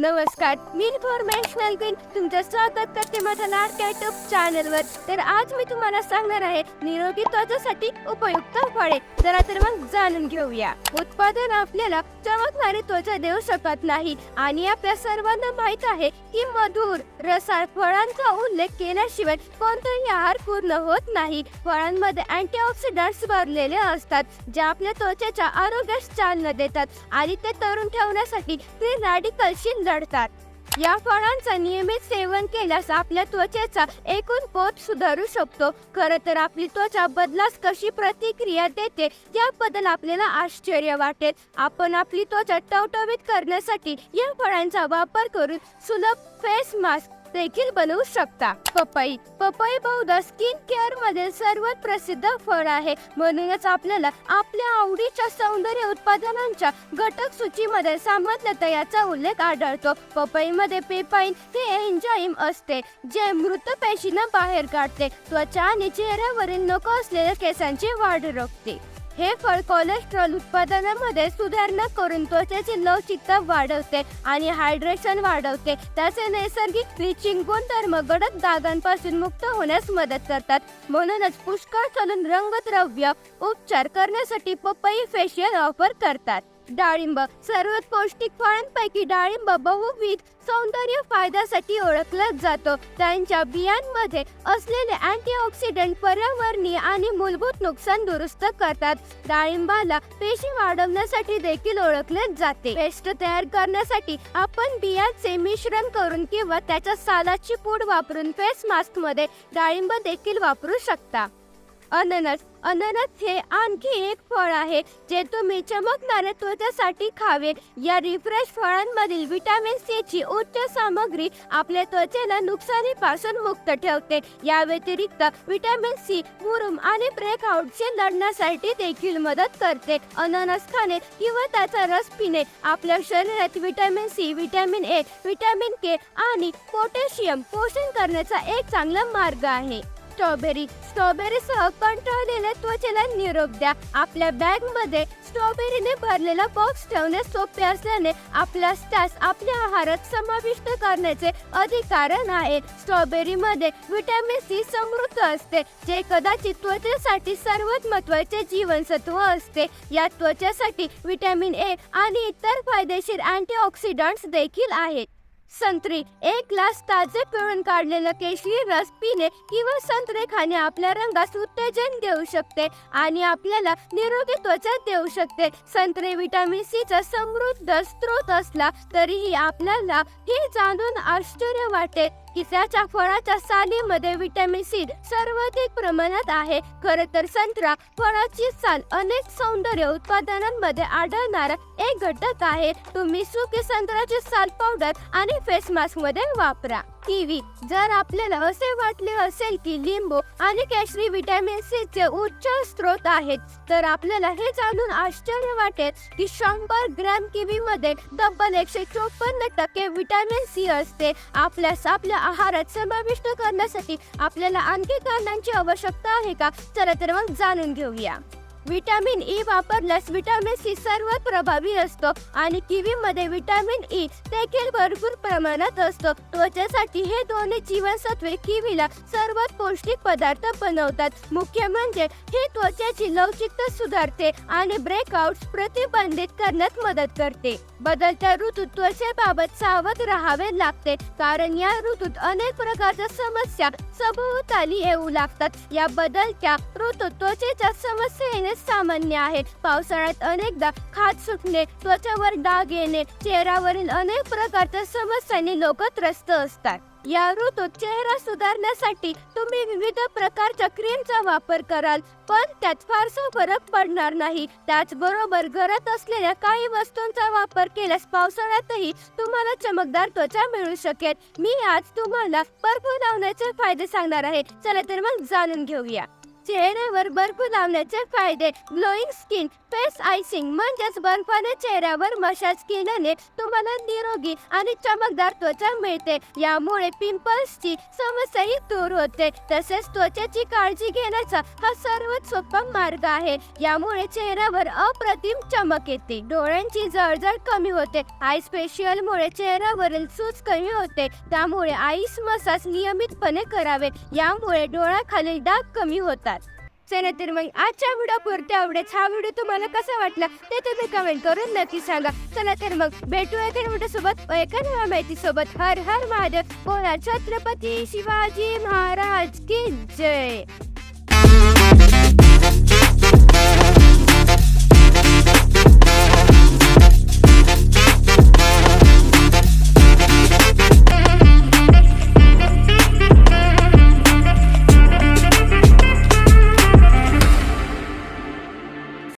नमस्कार मी informational queen तुमचं स्वागत करते माझ्या लाडक्या युट्यूब चॅनलवर तर आज मी तुम्हाला सांगणार आहे निरोगी त्वचासाठी उपयुक्त फळे. जरा तर मग जाणून घेऊया. उत्पादन आपल्याला चमकणारी त्वचा देऊ शकत नाही. आणि आपल्या सर्वांना माहीत आहे की मधुर रसाळ फळांचा उल्लेख केल्याशिवाय कोणताही आहार पूर्ण होत नाही. फळांमध्ये अँटीऑक्सिडंट्स भरलेले असतात जे आपल्या त्वचेच्या आरोग्यास चालना देतात. आणि ते तरुण ठेवण्यासाठी फ्री रॅडिकलशी लढतात या फळांचं नियमित सेवन केल्यास आपल्या त्वचेचा एकूण पोत सुधारू शकतो. खरं तर आपली त्वचा बदलास कशी प्रतिक्रिया देते याबद्दल आपल्याला आश्चर्य वाटेल. आपण आपली त्वचा टवटवीत करण्यासाठी या फळांचा वापर करून सुलभ फेस मास्क देखील बनवू शकता. पपई. पपई बहुधा स्किन केअरमध्ये सर्वात प्रसिद्ध फळ आहे. म्हणूनच आपल्याला आपल्या आवडीच्या सौंदर्य उत्पादनांच्या घटक सूचीमध्ये सामान्यतः याचा उल्लेख आढळतो. पपईमध्ये पेपाईन हे एन्झाईम असते जे मृत पेशींना बाहेर काढते. त्वचा आणि चेहऱ्यावरील नको असलेल्या केसांची वाढ रोखते. हे फळ कोलेस्ट्रॉल उत्पादनामध्ये सुधारणा करून त्वचेची लवचिकता वाढवते आणि हायड्रेशन वाढवते. त्याचे नैसर्गिक ब्लिचिंग गुणधर्म गडद दागांपासून मुक्त होण्यास मदत करतात. म्हणूनच पुष्कळ चलून रंगद्रव्य उपचार करण्यासाठी पपई फेशियल ऑफर करतात. डाळिंब. सर्वात पौष्टिक फळांपैकी डाळिंब बहुविध सौंदर्य फायद्यासाठी ओळखला जातो. त्यांच्या बियांमध्ये असलेले अँटीऑक्सिडंट पर्यावरणीय आणि मूलभूत नुकसान दुरुस्त करतात. डाळिंबाला पेशी वाढवण्यासाठी देखील ओळखले जाते. पेस्ट तयार करण्यासाठी आपण बियांचे मिश्रण करून किंवा त्याच्या सालाची पूड वापरून फेस मास्कमध्ये डाळिंब देखील वापरू शकता. अननस अननस हे आणखी एक फळ आहे जे तुम्ही चमकणाऱ्या त्वचेसाठी खावे. या रिफ्रेश फळांमधील व्हिटॅमिन सी ची उच्च सामग्री आपल्या त्वचेला नुकसानीपासून मुक्त ठेवते. या व्यतिरिक्त व्हिटॅमिन सी मुरुम आणि ब्रेकआउटशी लढण्यासाठी देखील मदत करते. अननस खाणे किंवा त्याचा रस पिणे. आपल्या शरीरात vitamin C vitamin A vitamin K आणि पोटॅशियम पोषण करण्याचा एक चांगला मार्ग आहे. स्ट्रॉबेरी. स्ट्रॉबेरी सह कंटाळलेल्या त्वचेला निरोप द्या. आपल्या बॅगमध्ये स्ट्रॉबेरीने भरलेला बॉक्स ठेवणे सोपे असल्याने आपला स्टॅस आपल्या आहारात समाविष्ट करण्याचे अधिकारण आहे स्ट्रॉबेरी मध्ये व्हिटॅमिन सी समृद्ध असते जे कदाचित त्वचेसाठी सर्वात महत्त्वाचे जीवनसत्व असते. या त्वचेसाठी व्हिटॅमिन ए आणि इतर फायदेशीर अँटीऑक्सिडंट्स देखील आहेत. संत्री एक ग्लास ताजे पिळून काढलेलं केशरी रस पिणे किंवा संत्रे खाणे आपल्या रंगास उत्तेजन देऊ शकते आणि आपल्याला निरोगी त्वचा देऊ शकते. संत्रे विटामिन सी चा समृद्ध स्रोत असला तरीही आपल्याला हे जाणून आश्चर्य वाटेल. किसाच्या फळाच्या सालीमध्ये विटॅमिन सी सर्वाधिक प्रमाणात आहे. खर तर संत्रा फळाची साल अनेक सौंदर्य उत्पादनांमध्ये आढळणारा एक घटक आहे. तुम्ही सुकी संत्र्याची साल पावडर आणि फेस मास्कमध्ये वापरा. किवी जर आपल्याला असे वाटले असेल की लिंबू आणि कॅशरी विटॅमिन सी चे उच्च स्रोत आहेत तर आपल्याला हे जाणून आश्चर्य वाटेल की शंभर ग्रॅम किवी मध्ये तब्बल एकशे चोपन्न टक्के विटॅमिन सी असते. आपल्यास आपल्या आहारात समाविष्ट करण्यासाठी आपल्याला आणखी कारणांची आवश्यकता आहे का? चला तर मग जाणून घेऊया. विटॅमिन ई e वापरल्यास विटॅमिन सी सर्वात प्रभावी असतो आणि किवी मध्ये विटॅमिन ई देखील भरपूर प्रमाणात असतो. त्वचेसाठी हे दोन्ही जीवनसत्वे किवीला सर्वात पौष्टिक पदार्थ बनवतात. मुख्य म्हणजे हे त्वचेची लवचिकता सुधारते आणि ब्रेकआउट प्रतिबंधित करण्यात मदत करते. बदलत्या ऋतूत त्वचेबाबत सावध राहावे लागते कारण या ऋतूत अनेक प्रकारच्या समस्या सभोवताली येऊ लागतात. या बदलत्या ऋतू त्वचेच्या समस्या येणे सामान्य आहे पावसाळ्यात अनेकदा खाज सुटणे त्वचेवर डाग येणे चेहऱ्यावरील अनेक प्रकारच्या समस्यांनी लोक त्रस्त असतात. या ऋतूत चेहरा सुधारण्यासाठी तुम्ही विविध प्रकारच्या क्रीमचा वापर कराल पण त्यात फारसा फरक पडणार नाही. त्याचबरोबर घरात असलेल्या काही वस्तूंचा वापर केल्यास पावसाळ्यातही तुम्हाला चमकदार त्वचा मिळू शकेल. मी आज तुम्हाला बर्फ लावण्याचे फायदे सांगणार आहे. चला तर मग जाणून घेऊया. चेहऱ्यावर बर्फ लावण्याचे फायदे. ग्लोईंग स्किन फेस आयसिंग म्हणजेच बर्फाने चेहऱ्यावर मसाज केल्याने तुम्हाला निरोगी आणि चमकदार त्वचा मिळते. यामुळे पिंपल्सची समस्याही दूर होते. तसेच त्वचेची काळजी घेण्याचा हा सर्वात सोपा मार्ग आहे. यामुळे चेहऱ्यावर अप्रतिम चमक येते. डोळ्यांची जळजळ कमी होते. आय स्पेशल मुळे चेहऱ्यावरील सूज कमी होते. त्यामुळे आईस मसाज नियमितपणे करावे. यामुळे डोळ्याखालील डाग कमी होतात. चला तर मग आजच्या व्हिडिओ पुरते आवडेच हा व्हिडिओ तुम्हाला कसा वाटला ते तुम्ही कमेंट करून नक्की सांगा. चला तर मग भेटू एका व्हिडिओ सोबत एका नव्या माहिती सोबत हर हर महादेव. बोला छत्रपती शिवाजी महाराज की जय.